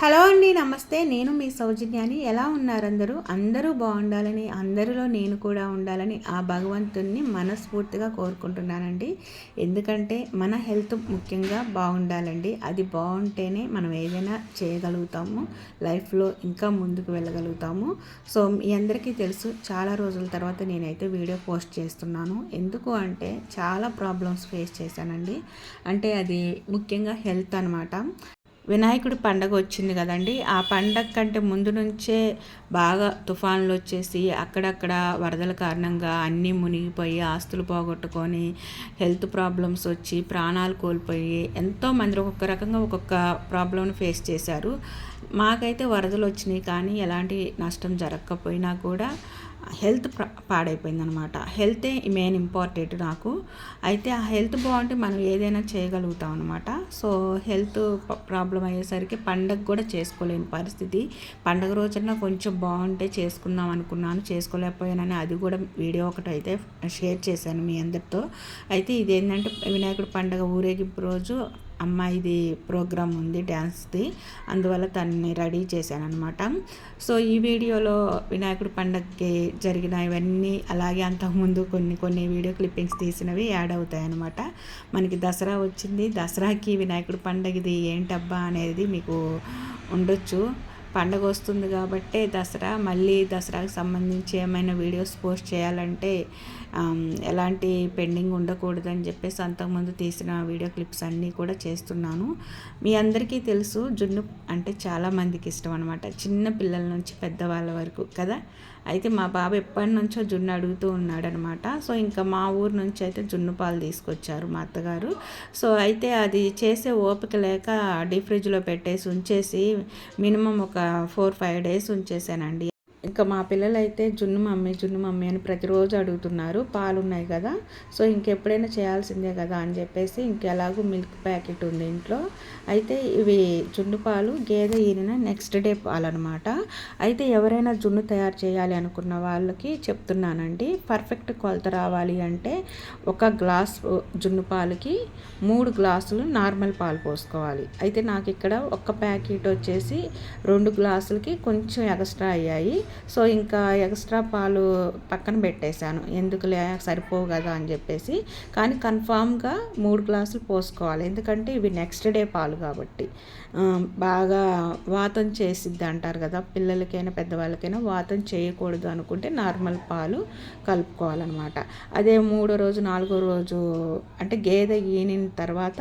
Hello అండి నమస్తే. నేను మీ సౌజన్యాని. ఎలా ఉన్నారు అందరూ? అందరూ బాగుండాలని అందరిలో నేను కూడా ఉండాలని ఆ భగవంతుణ్ణి మనస్ఫూర్తిగా కోరుకుంటున్నానండి. ఎందుకంటే మన హెల్త్ ముఖ్యంగా బాగుండాలండి. అది బాగుంటేనే మనం ఏదైనా చేయగలుగుతాము. లైఫ్లో ఇంకా ముందుకు వెళ్ళగలుగుతాము. సో మీ అందరికీ తెలుసు చాలా రోజుల తర్వాత నేనైతే వీడియో పోస్ట్ చేస్తున్నాను. ఎందుకు అంటే చాలా ప్రాబ్లమ్స్ ఫేస్ చేశానండి. అంటే అది ముఖ్యంగా హెల్త్ అనమాట వినాయకుడి పండగ వచ్చింది కదండి. ఆ పండగ కంటే ముందు నుంచే బాగా తుఫాన్లు వచ్చేసి అక్కడక్కడ వరదల కారణంగా అన్నీ మునిగిపోయి ఆస్తులు పోగొట్టుకొని హెల్త్ ప్రాబ్లమ్స్ వచ్చి ప్రాణాలు కోల్పోయి ఎంతో మంది ఒక్కొక్క రకంగా ఒక్కొక్క ప్రాబ్లమ్ని ఫేస్ చేశారు. మాకైతే వరదలు వచ్చినాయి కానీ ఎలాంటి నష్టం జరగకపోయినా కూడా హెల్త్ పాడైపోయింది అనమాట హెల్తే మెయిన్ ఇంపార్టెంట్ నాకు. అయితే ఆ హెల్త్ బాగుంటే మనం ఏదైనా చేయగలుగుతాం అనమాట సో హెల్త్ ప్రాబ్లం అయ్యేసరికి పండగ కూడా చేసుకోలేని పరిస్థితి. పండగ రోజున కొంచెం బాగుంటే చేసుకుందాం అనుకున్నాను చేసుకోలేకపోయానని అది కూడా వీడియో ఒకటి అయితే షేర్ చేశాను మీ అందరితో. అయితే ఇదేంటంటే వినాయకుడు పండగ ఊరేగింపు రోజు అమ్మాయిది ప్రోగ్రామ్ ఉంది డ్యాన్స్ది. అందువల్ల తనని రెడీ చేశాను అనమాట సో ఈ వీడియోలో వినాయకుడి పండగకి జరిగిన ఇవన్నీ అలాగే అంతకుముందు కొన్ని కొన్ని వీడియో క్లిప్పింగ్స్ తీసినవి యాడ్ అవుతాయనమాట మనకి దసరా వచ్చింది. దసరాకి వినాయకుడి పండగది ఏంటబ్బా అనేది మీకు ఉండొచ్చు. పండగ వస్తుంది కాబట్టే దసరా మళ్ళీ దసరాకు సంబంధించి ఏమైనా వీడియోస్ పోస్ట్ చేయాలంటే ఎలాంటి పెండింగ్ ఉండకూడదని చెప్పేసి అంతకుముందు తీసిన వీడియో క్లిప్స్ అన్నీ కూడా చేస్తున్నాను. మీ అందరికీ తెలుసు జున్ను అంటే చాలామందికి ఇష్టం అనమాట చిన్న పిల్లల నుంచి పెద్దవాళ్ళ వరకు కదా? అయితే మా బాబు ఎప్పటి నుంచో జున్ను అడుగుతూ ఉన్నాడనమాట. సో ఇంకా మా ఊరు నుంచి అయితే జున్ను పాలు తీసుకొచ్చారు మా అత్తగారు. సో అయితే అది చేసే ఓపిక లేక డీప్ ఫ్రిడ్జ్లో పెట్టేసి ఉంచేసి మినిమం ఒక ఫోర్ ఫైవ్ డేస్ ఉంచేసానండి. ఇంకా మా పిల్లలైతే జున్ను మమ్మీ జున్ను మమ్మీ అని ప్రతిరోజు అడుగుతున్నారు. పాలు ఉన్నాయి కదా సో ఇంకెప్పుడైనా చేయాల్సిందే కదా అని చెప్పేసి ఇంకెలాగూ మిల్క్ ప్యాకెట్ ఉంది ఇంట్లో. అయితే ఇవి జున్ను పాలు గేదె ఈనిన నెక్స్ట్ డే పాలనమాట. అయితే ఎవరైనా జున్ను తయారు చేయాలి అనుకున్న వాళ్ళకి చెప్తున్నానండి పర్ఫెక్ట్ కొలత రావాలి అంటే ఒక గ్లాస్ జున్ను పాలకి మూడు గ్లాసులు నార్మల్ పాలు పోసుకోవాలి. అయితే నాకు ఇక్కడ ఒక ప్యాకెట్ వచ్చేసి రెండు గ్లాసులకి కొంచెం ఎక్స్ట్రా అయ్యాయి. సో ఇంకా ఎక్స్ట్రా పాలు పక్కన పెట్టేశాను. ఎందుకులే సరిపోవు కదా అని చెప్పేసి. కానీ కన్ఫామ్గా మూడు గ్లాసులు పోసుకోవాలి. ఎందుకంటే ఇవి నెక్స్ట్ డే పాలు కాబట్టి. బాగా వాతం చేసిద్ది అంటారు కదా. పిల్లలకైనా పెద్దవాళ్ళకైనా వాతం చేయకూడదు అనుకుంటే నార్మల్ పాలు కలుపుకోవాలన్నమాట. అదే మూడో రోజు నాలుగో రోజు అంటే గేదె ఈనిన తర్వాత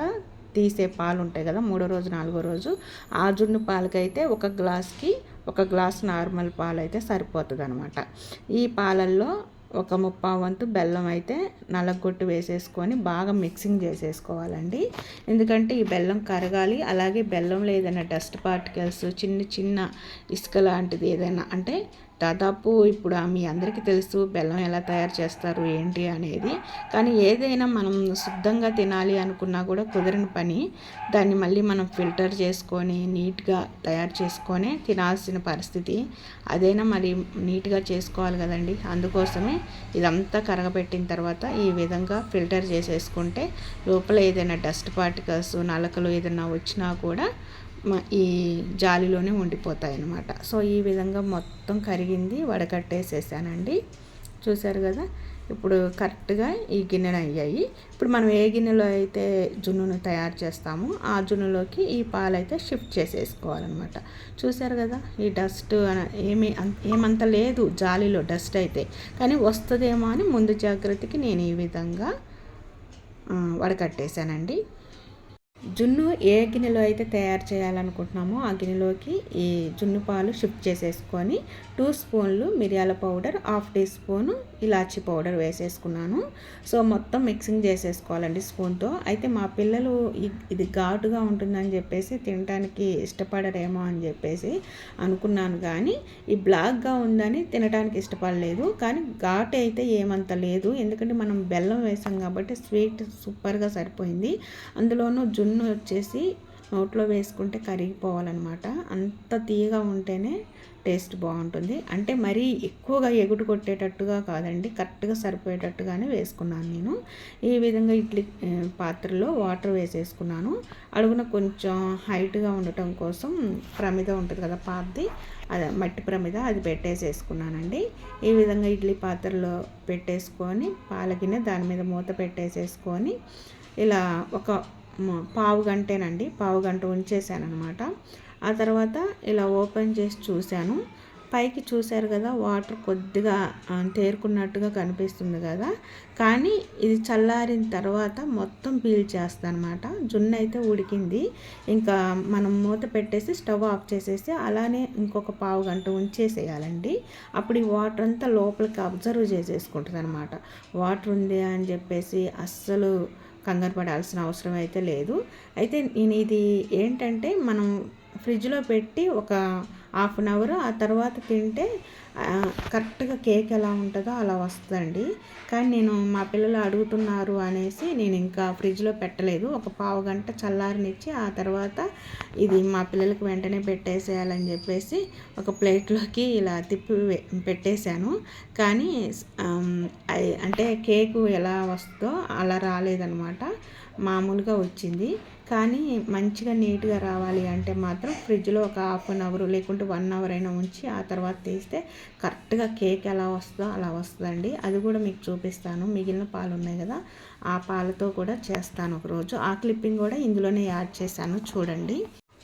తీసే పాలు ఉంటాయి కదా. మూడో రోజు నాలుగో రోజు. ఆ జున్ను పాలకైతే ఒక గ్లాస్కి ఒక గ్లాస్ నార్మల్ పాలు అయితే సరిపోతుంది అనమాట ఈ పాలల్లో ఒక ముప్పా వంతు బెల్లం అయితే నలగొట్టు వేసేసుకొని బాగా మిక్సింగ్ చేసేసుకోవాలండి. ఎందుకంటే ఈ బెల్లం కరగాలి అలాగే బెల్లంలో ఏదైనా డస్ట్ పార్టికల్స్ చిన్న చిన్న ఇసుక లాంటిది ఏదైనా అంటే దాదాపు ఇప్పుడు మీ అందరికీ తెలుసు బెల్లం ఎలా తయారు చేస్తారు ఏంటి అనేది. కానీ ఏదైనా మనం శుద్ధంగా తినాలి అనుకున్నా కూడా కుదరని పని. దాన్ని మళ్ళీ మనం ఫిల్టర్ చేసుకొని నీట్గా తయారు చేసుకొని తినాల్సిన పరిస్థితి. అదైనా మరి నీట్గా చేసుకోవాలి కదండి. అందుకోసమే ఇదంతా కరగబెట్టిన తర్వాత ఈ విధంగా ఫిల్టర్ చేసేసుకుంటే లోపల ఏదైనా డస్ట్ పార్టికల్స్ నలకలు ఏదైనా వచ్చినా కూడా ఈ జాలిలోనే ఉండిపోతాయి అన్నమాట సో ఈ విధంగా మొత్తం కరిగింది వడకట్టేసేసానండి. చూసారు కదా? ఇప్పుడు కరెక్ట్గా ఈ గిన్నెలు అయ్యాయి. ఇప్పుడు మనం ఏ గిన్నెలో అయితే జున్నును తయారు చేస్తామో ఆ జున్నులోకి ఈ పాలు అయితే షిఫ్ట్ చేసేసుకోవాలన్నమాట. చూసారు కదా? ఈ డస్ట్ ఏమి ఏమంత లేదు జాలిలో డస్ట్ అయితే. కానీ వస్తుందేమో అని ముందు జాగ్రత్తకి నేను ఈ విధంగా వడకట్టేశానండి జున్ను ఏ గిన్నెలో అయితే తయారు చేయాలనుకుంటున్నామో ఆ గిన్నెలోకి ఈ జున్ను పాలు షిఫ్ట్ చేసేసుకొని టూ స్పూన్లు మిరియాల పౌడర్ హాఫ్ టీ స్పూను ఇలాచీ పౌడర్ వేసేసుకున్నాను. సో మొత్తం మిక్సింగ్ చేసేసుకోవాలండి స్పూన్తో. అయితే మా పిల్లలు ఇది ఘాటుగా ఉంటుందని చెప్పేసి తినడానికి ఇష్టపడరేమో అని చెప్పేసి అనుకున్నాను కానీ ఈ బ్లాక్గా ఉందని తినడానికి ఇష్టపడలేదు. కానీ ఘాటు అయితే ఏమంత లేదు. ఎందుకంటే మనం బెల్లం వేసాం కాబట్టి స్వీట్ సూపర్గా సరిపోయింది. అందులోనూ జున్ను వచ్చేసి నోట్లో వేసుకుంటే కరిగిపోవాలన్నమాట. అంత తీయగా ఉంటేనే టేస్ట్ బాగుంటుంది. అంటే మరీ ఎక్కువగా ఎగుడు కొట్టేటట్టుగా కాదండి. కరెక్ట్గా సరిపోయేటట్టుగానే వేసుకున్నాను నేను. ఈ విధంగా ఇడ్లీ పాత్రలో వాటర్ వేసేసుకున్నాను. అడుగున కొంచెం హైట్గా ఉండటం కోసం ప్రమిద ఉంటుంది కదా పాతది అది మట్టి ప్రమిద అది పెట్టేసేసుకున్నానండి. ఈ విధంగా ఇడ్లీ పాత్రలో పెట్టేసుకొని పాలగిన దాని మీద మూత పెట్టేసేసుకొని ఇలా ఒక పావు గంటేనండి. పావు గంట ఉంచేసాను అనమాట ఆ తర్వాత ఇలా ఓపెన్ చేసి చూశాను. పైకి చూశారు కదా వాటర్ కొద్దిగా తేరుకున్నట్టుగా కనిపిస్తుంది కదా. కానీ ఇది చల్లారిన తర్వాత మొత్తం పీల్ చేస్తానమాట జున్ను అయితే ఉడికింది. ఇంకా మనం మూత పెట్టేసి స్టవ్ ఆఫ్ చేసేసి అలానే ఇంకొక పావు గంట ఉంచేసేయాలండి. అప్పుడు ఈ వాటర్ అంతా లోపలికి అబ్జర్వ్ చేసేసుకుంటుంది అనమాట వాటర్ ఉంది అని చెప్పేసి అస్సలు కంగారు పడాల్సిన అవసరం అయితే లేదు. అయితే నేను ఇది ఏంటంటే మనం ఫ్రిడ్జ్లో పెట్టి ఒక హాఫ్ అన్ అవర్. ఆ తర్వాత తింటే కరెక్ట్గా కేక్ ఎలా ఉంటుందో అలా వస్తుందండి. కానీ నేను మా పిల్లలు అడుగుతున్నారు అనేసి నేను ఇంకా ఫ్రిడ్జ్లో పెట్టలేదు. ఒక పావు గంట చల్లారనిచ్చి ఆ తర్వాత ఇది మా పిల్లలకి వెంటనే పెట్టేసేయాలని చెప్పేసి ఒక ప్లేట్లోకి ఇలా తిప్పి పెట్టేశాను. కానీ అంటే కేకు ఎలా వస్తుందో అలా రాలేదనమాట మామూలుగా వచ్చింది. కానీ మంచిగా నీట్గా రావాలి అంటే మాత్రం ఫ్రిడ్జ్లో ఒక హాఫ్ అన్ అవర్ లేకుంటే వన్ అవర్ అయినా ఉంచి ఆ తర్వాత తీస్తే కరెక్ట్గా కేక్ ఎలా వస్తుందో అలా వస్తుందండి. అది కూడా మీకు చూపిస్తాను. మిగిలిన పాలు ఉన్నాయి కదా ఆ పాలతో కూడా చేస్తాను ఒకరోజు. ఆ క్లిప్పింగ్ కూడా ఇందులోనే యాడ్ చేశాను. చూడండి.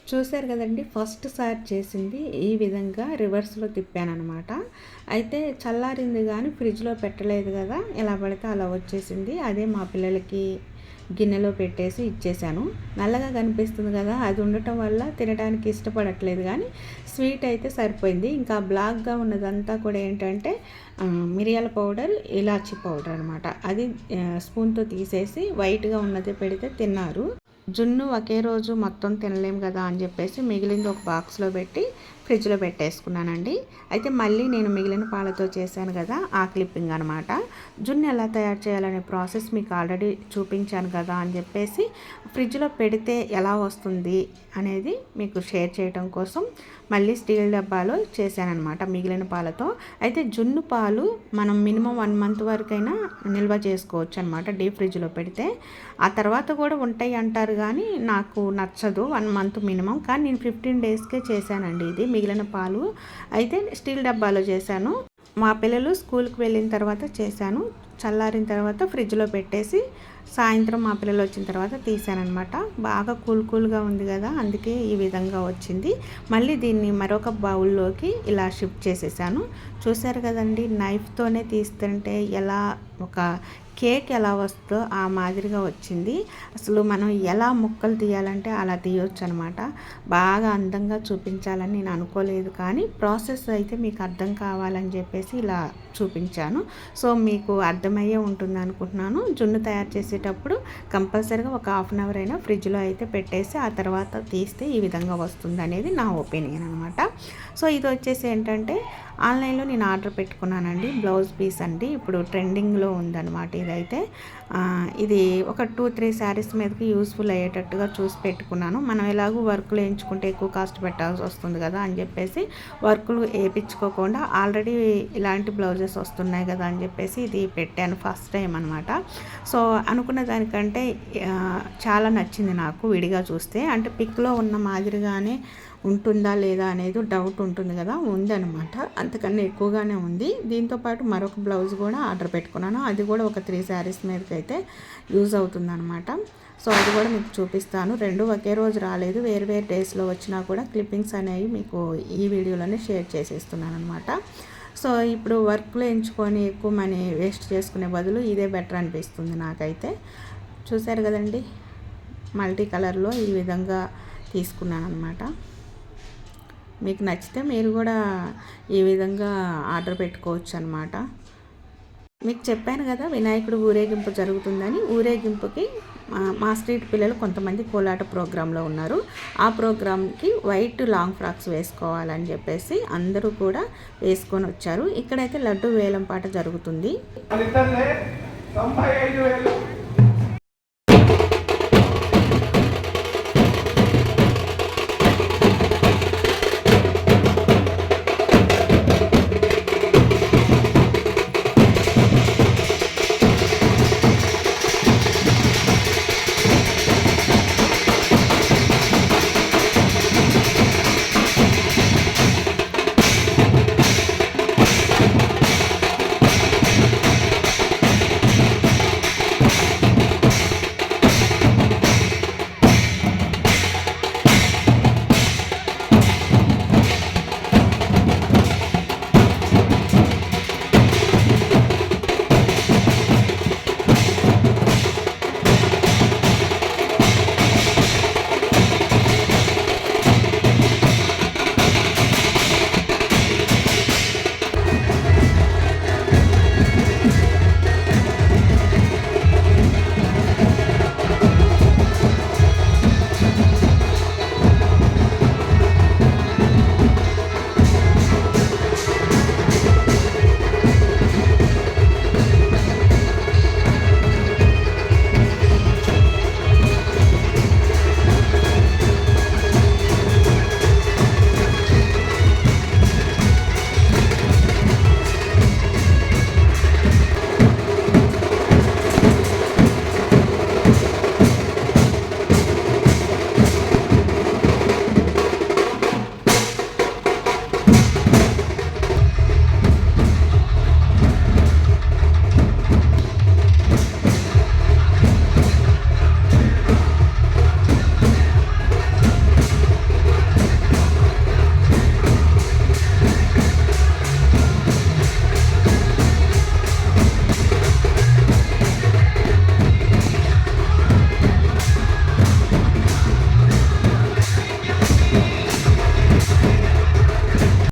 చూశారు కదండి ఫస్ట్ సారి చేసింది ఈ విధంగా రివర్స్లో తిప్పానమాట అయితే చల్లారింది కానీ ఫ్రిడ్జ్లో పెట్టలేదు కదా ఎలా పడితే అలా వచ్చేసింది. అదే మా పిల్లలకి గిన్నెలో పెట్టేసి ఇచ్చేసాను. నల్లగా కనిపిస్తుంది కదా అది ఉండటం వల్ల తినడానికి ఇష్టపడట్లేదు కానీ స్వీట్ అయితే సరిపోయింది. ఇంకా బ్లాక్గా ఉన్నదంతా కూడా ఏంటంటే మిరియాల పౌడర్ ఇలాచి పౌడర్ అనమాట అది స్పూన్తో తీసేసి వైట్గా ఉన్నది పెడితే తిన్నారు. జున్ను ఒకే రోజు మొత్తం తినలేము కదా అని చెప్పేసి మిగిలింది ఒక బాక్స్లో పెట్టి ఫ్రిడ్జ్లో పెట్టేసుకున్నానండి. అయితే మళ్ళీ నేను మిగిలిన పాలతో చేశాను కదా ఆ క్లిప్పింగ్ అనమాట జున్ను ఎలా తయారు చేయాలనే ప్రాసెస్ మీకు ఆల్రెడీ చూపించాను కదా అని చెప్పేసి ఫ్రిడ్జ్లో పెడితే ఎలా వస్తుంది అనేది మీకు షేర్ చేయడం కోసం మళ్ళీ స్టీల్ డబ్బాలో చేశానమాట మిగిలిన పాలతో. అయితే జున్ను పాలు మనం మినిమం వన్ మంత్ వరకైనా నిల్వ చేసుకోవచ్చు అనమాట డీప్ ఫ్రిడ్జ్లో పెడితే. ఆ తర్వాత కూడా ఉంటాయి అంటారు కానీ నాకు నచ్చదు వన్ మంత్ మినిమం. కానీ నేను ఫిఫ్టీన్ డేస్కే చేశానండి ఇది మిగిలిన పాలు. అయితే స్టీల్ డబ్బాలో చేశాను. మా పిల్లలు స్కూల్కి వెళ్ళిన తర్వాత చేశాను. చల్లారిన తర్వాత ఫ్రిడ్జ్లో పెట్టేసి సాయంత్రం మా పిల్లలు వచ్చిన తర్వాత తీసానమాట బాగా కూల్ కూల్గా ఉంది కదా అందుకే ఈ విధంగా వచ్చింది. మళ్ళీ దీన్ని మరొక బౌల్లోకి ఇలా షిఫ్ట్ చేసేసాను. చూసారు కదండి నైఫ్తోనే తీస్తుంటే ఎలా ఒక కేక్ ఎలా వస్తుందో ఆ మాదిరిగా వచ్చింది. అసలు మనం ఎలా ముక్కలు తీయాలంటే అలా తీయొచ్చు అనమాట బాగా అందంగా చూపించాలని నేను అనుకోలేదు కానీ ప్రాసెస్ అయితే మీకు అర్థం కావాలని చెప్పేసి ఇలా చూపించాను. సో మీకు అర్థమయ్యే ఉంటుంది అనుకుంటున్నాను. జున్ను తయారు చేసేటప్పుడు కంపల్సరీగా ఒక హాఫ్ అన్ అవర్ అయినా ఫ్రిడ్జ్లో అయితే పెట్టేసి ఆ తర్వాత తీస్తే ఈ విధంగా వస్తుంది అనేది నా ఒపీనియన్ అనమాట సో ఇది వచ్చేసి ఏంటంటే ఆన్లైన్లో నేను ఆర్డర్ పెట్టుకున్నానండి. బ్లౌజ్ పీస్ అండి. ఇప్పుడు ట్రెండింగ్లో ఉందన్నమాట ఇదైతే. ఇది ఒక టూ త్రీ శారీస్ మీదకి యూస్ఫుల్ అయ్యేటట్టుగా చూసి పెట్టుకున్నాను. మనం ఎలాగో వర్క్లు వేయించుకుంటే ఎక్కువ కాస్ట్ పెట్టాల్సి వస్తుంది కదా అని చెప్పేసి వర్కులు వేయించుకోకుండా ఆల్రెడీ ఇలాంటి బ్లౌజెస్ వస్తున్నాయి కదా అని చెప్పేసి ఇది పెట్టాను ఫస్ట్ టైం అనమాట సో అనుకున్న దానికంటే చాలా నచ్చింది నాకు విడిగా చూస్తే. అంటే పిక్లో ఉన్న మాదిరిగానే ఉంటుందా లేదా అనేది డౌట్ ఉంటుంది కదా ఉందనమాట అంతకన్నా ఎక్కువగానే ఉంది. దీంతోపాటు మరొక బ్లౌజ్ కూడా ఆర్డర్ పెట్టుకున్నాను. అది కూడా ఒక త్రీ శారీస్ మీదకి అయితే యూజ్ అవుతుందన్నమాట. సో అది కూడా మీకు చూపిస్తాను. రెండు ఒకే రోజు రాలేదు. వేరు వేరు డేస్లో వచ్చినా కూడా క్లిప్పింగ్స్ అనేవి మీకు ఈ వీడియోలోనే షేర్ చేసేస్తున్నాను అనమాట సో ఇప్పుడు వర్క్లో ఎంచుకొని ఎక్కువ మనీ వేస్ట్ చేసుకునే బదులు ఇదే బెటర్ అనిపిస్తుంది నాకైతే. చూసారు కదండి? మల్టీ కలర్లో ఈ విధంగా తీసుకున్నాను అనమాట మీకు నచ్చితే మీరు కూడా ఈ విధంగా ఆర్డర్ పెట్టుకోవచ్చు అనమాట మీకు చెప్పాను కదా వినాయకుడు ఊరేగింపు జరుగుతుందని. ఊరేగింపుకి మా స్ట్రీట్ పిల్లలు కొంతమంది కోలాట ప్రోగ్రాంలో ఉన్నారు. ఆ ప్రోగ్రాంకి వైట్ లాంగ్ ఫ్రాక్స్ వేసుకోవాలని చెప్పేసి అందరూ కూడా వేసుకొని వచ్చారు. ఇక్కడైతే లడ్డు వేలం పాట జరుగుతుంది. తొంభై ఐదు వేలు.